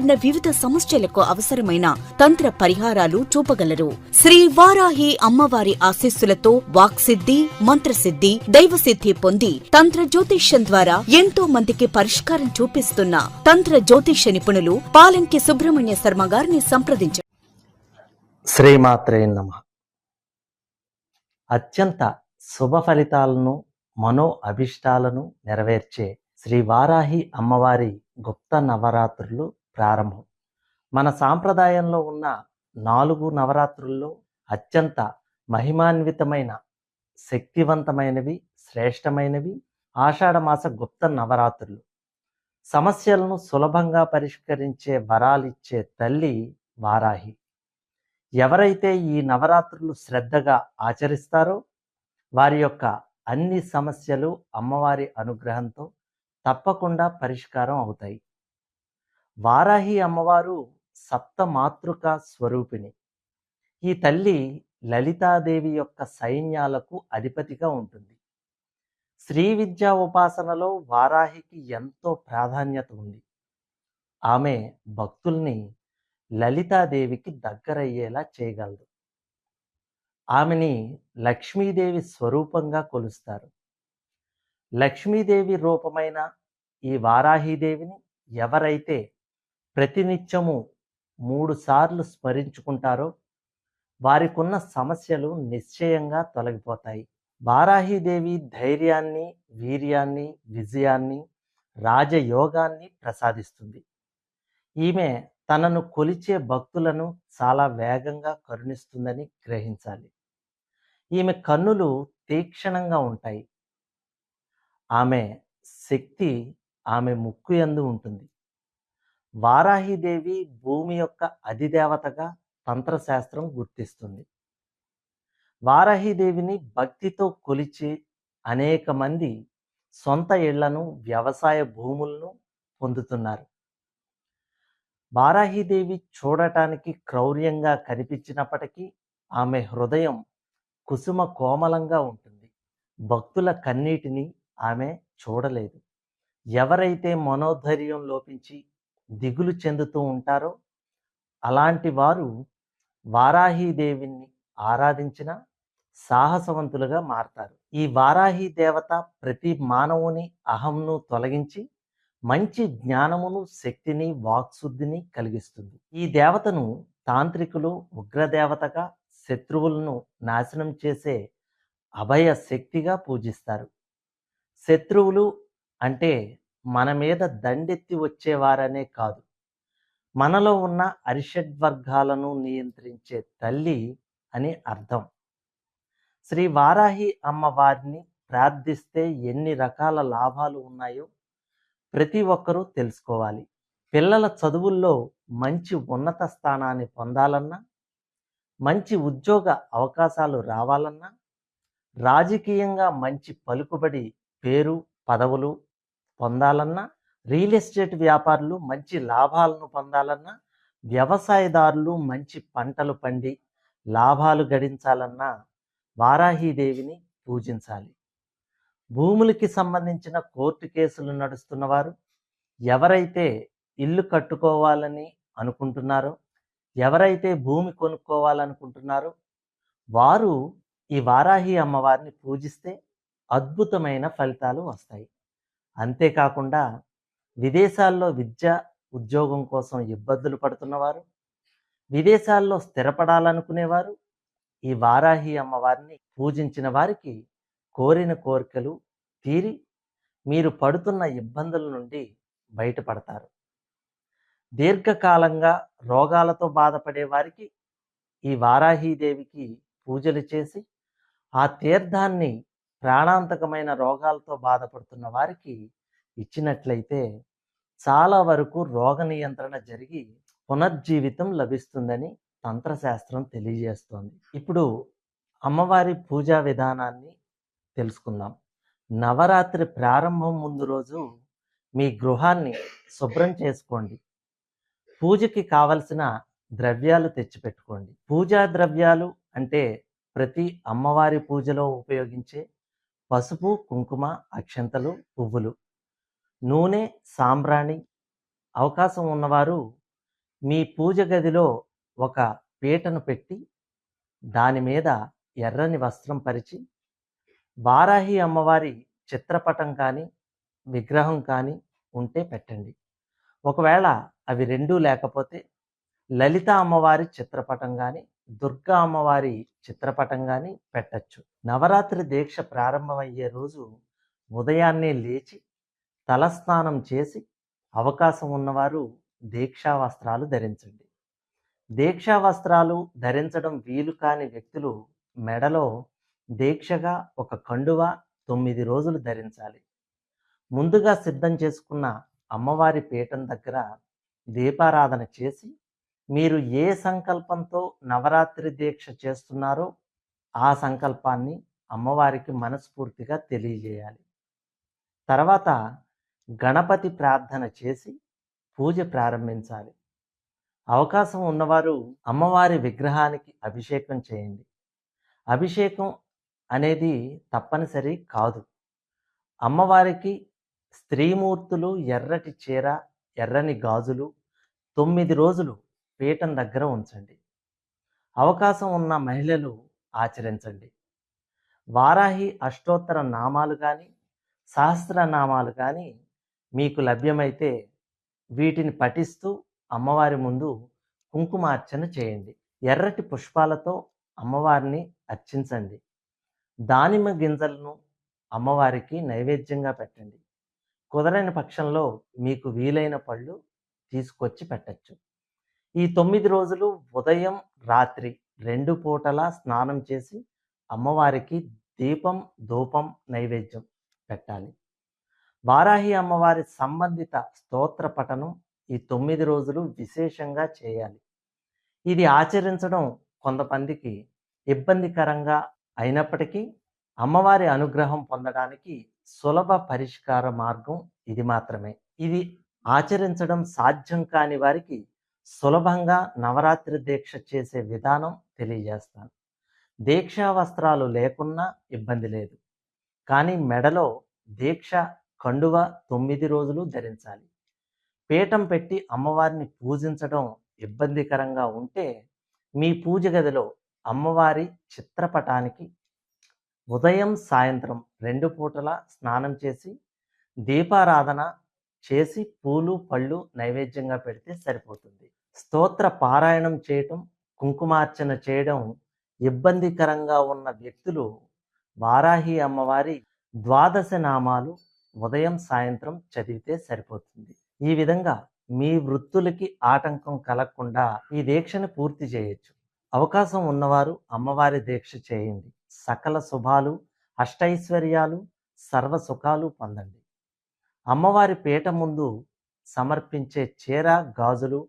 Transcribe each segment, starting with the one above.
వివిధ సమస్యలకు అవసరమైన తంత్ర పరిహారాలు చూపగలరు. శ్రీ వారాహి అమ్మవారి ఆశీస్సులతో వాక్సిద్ధి మంత్రసిద్ధి దైవసిద్ధి పొంది తంత్ర జ్యోతిష్యం ద్వారా ఎంతో మందికి పరిష్కారం చూపిస్తున్న తంత్ర జ్యోతిష్య నిపుణులు పాలంకి సుబ్రహ్మణ్య శర్మ గారిని సంప్రదించారు శ్రీమాత్రే నమ. అత్యంత శుభ ఫలితాలను మనో అభిష్టాలను నెరవేర్చే శ్రీ వారాహి అమ్మవారి గుప్త నవరాత్రులు ప్రారంభం. మన సాంప్రదాయంలో ఉన్న నాలుగు నవరాత్రుల్లో అత్యంత మహిమాన్వితమైన శక్తివంతమైనవి శ్రేష్టమైనవి ఆషాఢమాస గుప్త నవరాత్రులు. సమస్యలను సులభంగా పరిష్కరించే వరాలిచ్చే తల్లి వారాహి. ఎవరైతే ఈ నవరాత్రులు శ్రద్ధగా ఆచరిస్తారో వారి యొక్క అన్ని సమస్యలు అమ్మవారి అనుగ్రహంతో తప్పకుండా పరిష్కారం అవుతాయి. వారాహి అమ్మవారు సప్త మాతృక స్వరూపిణి. ఈ తల్లి లలితాదేవి యొక్క సైన్యాలకు అధిపతిగా ఉంటుంది. శ్రీ విద్యా ఉపాసనలో వారాహికి ఎంతో ప్రాధాన్యత ఉంది. ఆమె భక్తుల్ని లలితాదేవికి దగ్గరయ్యేలా చేయగలదు. ఆమెని లక్ష్మీదేవి స్వరూపంగా కొలుస్తారు. లక్ష్మీదేవి రూపమైన ఈ వారాహీదేవిని ఎవరైతే ప్రతినిత్యము మూడు సార్లు స్మరించుకుంటారో వారికున్న సమస్యలు నిశ్చయంగా తొలగిపోతాయి. బారాహీదేవి ధైర్యాన్ని వీర్యాన్ని విజయాన్ని రాజయోగాన్ని ప్రసాదిస్తుంది. ఈమె తనను కొలిచే భక్తులను చాలా వేగంగా కరుణిస్తుందని గ్రహించాలి. ఈమె కన్నులు తీక్షణంగా ఉంటాయి. ఆమె శక్తి ఆమె ముక్కు ఎందు ఉంటుంది. వారాహిదేవి భూమి యొక్క అధిదేవతగా తంత్రశాస్త్రం గుర్తిస్తుంది. వారాహిదేవిని భక్తితో కొలిచి అనేక మంది సొంత ఇళ్ళను వ్యవసాయ భూములను పొందుతున్నారు. వారాహిదేవి చూడటానికి క్రౌర్యంగా కనిపించినప్పటికీ ఆమె హృదయం కుసుమ కోమలంగా ఉంటుంది. భక్తుల కన్నీటిని ఆమె చూడలేదు. ఎవరైతే మనోధైర్యం లోపించి దిగులు చెందుతూ ఉంటారో అలాంటి వారు వారాహీదేవిని ఆరాధించిన సాహసవంతులుగా మారతారు. ఈ వారాహి దేవత ప్రతి మానవుని అహంను తొలగించి మంచి జ్ఞానమును శక్తిని వాక్శుద్ధిని కలిగిస్తుంది. ఈ దేవతను తాంత్రికులు ఉగ్రదేవతగా శత్రువులను నాశనం చేసే అభయ శక్తిగా పూజిస్తారు. శత్రువులు అంటే మన మీద దండెత్తి వచ్చేవారనే కాదు. మనలో ఉన్న అరిషడ్వర్గాలను నియంత్రించే తల్లి అని అర్థం. శ్రీ వారాహి అమ్మవారిని ప్రార్థిస్తే ఎన్ని రకాల లాభాలు ఉన్నాయో ప్రతి ఒక్కరూ తెలుసుకోవాలి. పిల్లల చదువుల్లో మంచి ఉన్నత స్థానాన్ని పొందాలన్నా మంచి ఉద్యోగ అవకాశాలు రావాలన్నా రాజకీయంగా మంచి పలుకుబడి పేరు పదవులు పొందాలన్నా రియల్ ఎస్టేట్ వ్యాపారులు మంచి లాభాలను పొందాలన్నా వ్యవసాయదారులు మంచి పంటలు పండి లాభాలు గడించాలన్నా వారాహీదేవిని పూజించాలి. భూములకి సంబంధించిన కోర్టు కేసులు నడుస్తున్నవారు ఎవరైతే ఇల్లు కట్టుకోవాలని అనుకుంటున్నారో ఎవరైతే భూమి కొనుక్కోవాలనుకుంటున్నారో వారు ఈ వారాహి అమ్మవారిని పూజిస్తే అద్భుతమైన ఫలితాలు వస్తాయి. అంతేకాకుండా విదేశాల్లో విద్య ఉద్యోగం కోసం ఇబ్బందులు పడుతున్నవారు విదేశాల్లో స్థిరపడాలనుకునేవారు ఈ వారాహి అమ్మవారిని పూజించిన వారికి కోరిన కోరికలు తీరి మీరు పడుతున్న ఇబ్బందుల నుండి బయటపడతారు. దీర్ఘకాలంగా రోగాలతో బాధపడే వారికి ఈ వారాహీదేవికి పూజలు చేసి ఆ తీర్థాన్ని ప్రాణాంతకమైన రోగాలతో బాధపడుతున్న వారికి ఇచ్చినట్లయితే చాలా వరకు రోగ నియంత్రణ జరిగి పునర్జీవితం లభిస్తుందని తంత్రశాస్త్రం తెలియజేస్తోంది. ఇప్పుడు అమ్మవారి పూజా విధానాన్ని తెలుసుకుందాం. నవరాత్రి ప్రారంభం ముందు రోజు మీ గృహాన్ని శుభ్రం చేసుకోండి. పూజకి కావలసిన ద్రవ్యాలు తెచ్చిపెట్టుకోండి. పూజా ద్రవ్యాలు అంటే ప్రతి అమ్మవారి పూజలో ఉపయోగించే పసుపు కుంకుమ అక్షంతలు పువ్వులు. నూనె సాంబ్రాణి. అవకాశం ఉన్నవారు మీ పూజ గదిలో ఒక పీటను పెట్టి దాని మీద ఎర్రని వస్త్రం పరిచి వారాహి అమ్మవారి చిత్రపటం కానీ విగ్రహం కానీ ఉంటే పెట్టండి. ఒకవేళ అవి రెండూ లేకపోతే లలిత అమ్మవారి చిత్రపటం కానీ దుర్గా అమ్మవారి చిత్రపటం కానీ పెట్టచ్చు. నవరాత్రి దీక్ష ప్రారంభమయ్యే రోజు ఉదయాన్నే లేచి తలస్నానం చేసి అవకాశం ఉన్నవారు దీక్షా వస్త్రాలు ధరించండి. దీక్షా వస్త్రాలు ధరించడం వీలు కాని వ్యక్తులు మెడలో దీక్షగా ఒక కండువ తొమ్మిది రోజులు ధరించాలి. ముందుగా సిద్ధం చేసుకున్న అమ్మవారి పీఠం దగ్గర దీపారాధన చేసి మీరు ఏ సంకల్పంతో నవరాత్రి దీక్ష చేస్తున్నారో ఆ సంకల్పాన్ని అమ్మవారికి మనస్ఫూర్తిగా తెలియజేయాలి. తర్వాత గణపతి ప్రార్థన చేసి పూజ ప్రారంభించాలి. అవకాశం ఉన్నవారు అమ్మవారి విగ్రహానికి అభిషేకం చేయండి. అభిషేకం అనేది తప్పనిసరి కాదు. అమ్మవారికి స్త్రీమూర్తులు ఎర్రటి చీర ఎర్రని గాజులు తొమ్మిది రోజులు పీఠం దగ్గర ఉంచండి. అవకాశం ఉన్న మహిళలు ఆచరించండి. వారాహి అష్టోత్తర నామాలు కానీ సహస్రనామాలు కానీ మీకు లభ్యమైతే వీటిని పఠిస్తూ అమ్మవారి ముందు కుంకుమార్చన చేయండి. ఎర్రటి పుష్పాలతో అమ్మవారిని అర్చించండి. దానిమ్మ గింజలను అమ్మవారికి నైవేద్యంగా పెట్టండి. కుదరని పక్షంలో మీకు వీలైన పళ్ళు తీసుకొచ్చి పెట్టచ్చు. ఈ తొమ్మిది రోజులు ఉదయం రాత్రి రెండు పూటలా స్నానం చేసి అమ్మవారికి దీపం ధూపం నైవేద్యం పెట్టాలి. వారాహి అమ్మవారి సంబంధిత స్తోత్ర పఠనం ఈ తొమ్మిది రోజులు విశేషంగా చేయాలి. ఇది ఆచరించడం కొంతమందికి ఇబ్బందికరంగా అయినప్పటికీ అమ్మవారి అనుగ్రహం పొందడానికి సులభ పరిష్కార మార్గం ఇది మాత్రమే. ఇది ఆచరించడం సాధ్యం కాని వారికి సులభంగా నవరాత్రి దీక్ష చేసే విధానం తెలియజేస్తాను. దీక్షా వస్త్రాలు లేకున్నా ఇబ్బంది లేదు. కానీ మెడలో దీక్ష కండువ తొమ్మిది రోజులు ధరించాలి. పీఠం పెట్టి అమ్మవారిని పూజించడం ఇబ్బందికరంగా ఉంటే మీ పూజ గదిలో అమ్మవారి చిత్రపటానికి ఉదయం సాయంత్రం రెండు పూటల స్నానం చేసి దీపారాధన చేసి పూలు పళ్ళు నైవేద్యంగా పెడితే సరిపోతుంది. స్తోత్ర పారాయణం చేయటం కుంకుమార్చన చేయడం ఇబ్బందికరంగా ఉన్న వ్యక్తులు వారాహి అమ్మవారి ద్వాదశ నామాలు ఉదయం సాయంత్రం చదివితే సరిపోతుంది. ఈ విధంగా మీ వృత్తులకి ఆటంకం కలగకుండా ఈ దీక్షను పూర్తి చేయొచ్చు. అవకాశం ఉన్నవారు అమ్మవారి దీక్ష చేయండి. సకల శుభాలు అష్టైశ్వర్యాలు సర్వ సుఖాలు పొందండి. అమ్మవారి పీట ముందు సమర్పించే చీర గాజులు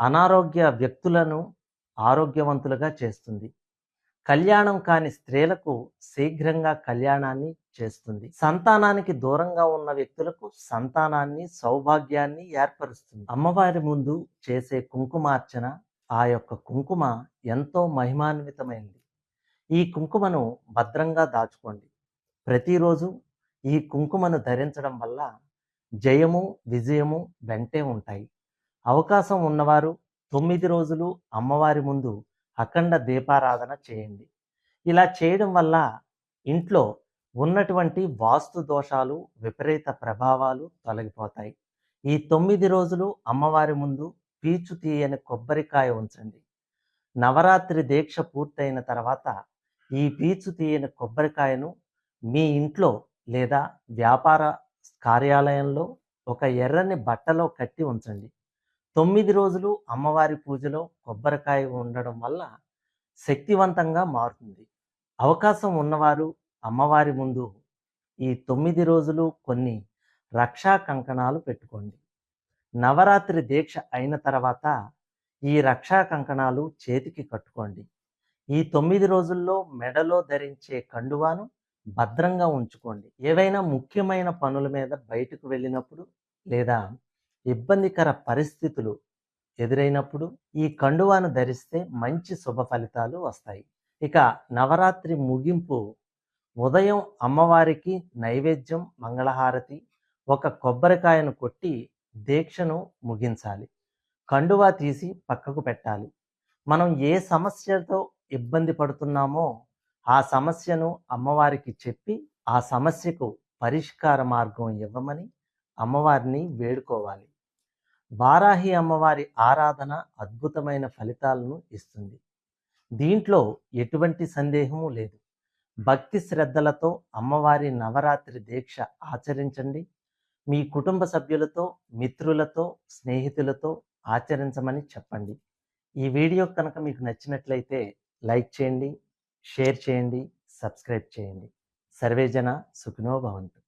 అనారోగ్య వ్యక్తులను ఆరోగ్యవంతులుగా చేస్తుంది. కళ్యాణం కాని స్త్రీలకు శీఘ్రంగా కళ్యాణాన్ని చేస్తుంది. సంతానానికి దూరంగా ఉన్న వ్యక్తులకు సంతానాన్ని సౌభాగ్యాన్ని ఏర్పరుస్తుంది. అమ్మవారి ముందు చేసే కుంకుమార్చన ఆ యొక్క కుంకుమ ఎంతో మహిమాన్వితమైంది. ఈ కుంకుమను భద్రంగా దాచుకోండి. ప్రతిరోజు ఈ కుంకుమను ధరించడం వల్ల జయము విజయము వెంటే ఉంటాయి. అవకాశం ఉన్నవారు తొమ్మిది రోజులు అమ్మవారి ముందు అఖండ దీపారాధన చేయండి. ఇలా చేయడం వల్ల ఇంట్లో ఉన్నటువంటి వాస్తు దోషాలు విపరీత ప్రభావాలు తొలగిపోతాయి. ఈ తొమ్మిది రోజులు అమ్మవారి ముందు పీచు తీయని కొబ్బరికాయ ఉంచండి. నవరాత్రి దీక్ష పూర్తయిన తర్వాత ఈ పీచు తీయని కొబ్బరికాయను మీ ఇంట్లో లేదా వ్యాపార కార్యాలయంలో ఒక ఎర్రని బట్టలో కట్టి ఉంచండి. తొమ్మిది రోజులు అమ్మవారి పూజలో కొబ్బరికాయ ఉండడం వల్ల శక్తివంతంగా మారుతుంది. అవకాశం ఉన్నవారు అమ్మవారి ముందు ఈ తొమ్మిది రోజులు కొన్ని రక్షా కంకణాలు పెట్టుకోండి. నవరాత్రి దీక్ష అయిన తర్వాత ఈ రక్షా కంకణాలు చేతికి కట్టుకోండి. ఈ తొమ్మిది రోజుల్లో మెడలో ధరించే కండువాను భద్రంగా ఉంచుకోండి. ఏవైనా ముఖ్యమైన పనుల మీద బయటకు వెళ్ళినప్పుడు లేదా ఇబ్బందికర పరిస్థితులు ఎదురైనప్పుడు ఈ కండువాను ధరిస్తే మంచి శుభ ఫలితాలు వస్తాయి. ఇక నవరాత్రి ముగింపు ఉదయం అమ్మవారికి నైవేద్యం మంగళహారతి ఒక కొబ్బరికాయను కొట్టి దీక్షను ముగించాలి. కండువా తీసి పక్కకు పెట్టాలి. మనం ఏ సమస్యతో ఇబ్బంది పడుతున్నామో ఆ సమస్యను అమ్మవారికి చెప్పి ఆ సమస్యకు పరిష్కార మార్గం ఇవ్వమని అమ్మవారిని వేడుకోవాలి. వారాహి అమ్మవారి ఆరాధన అద్భుతమైన ఫలితాలను ఇస్తుంది. దీంట్లో ఎటువంటి సందేహము లేదు. భక్తి శ్రద్ధలతో అమ్మవారి నవరాత్రి దీక్ష ఆచరించండి. మీ కుటుంబ సభ్యులతో మిత్రులతో స్నేహితులతో ఆచరించమని చెప్పండి. ఈ వీడియో కనుక మీకు నచ్చినట్లయితే లైక్ చేయండి షేర్ చేయండి సబ్స్క్రైబ్ చేయండి. సర్వేజన సుఖినో భవంతు.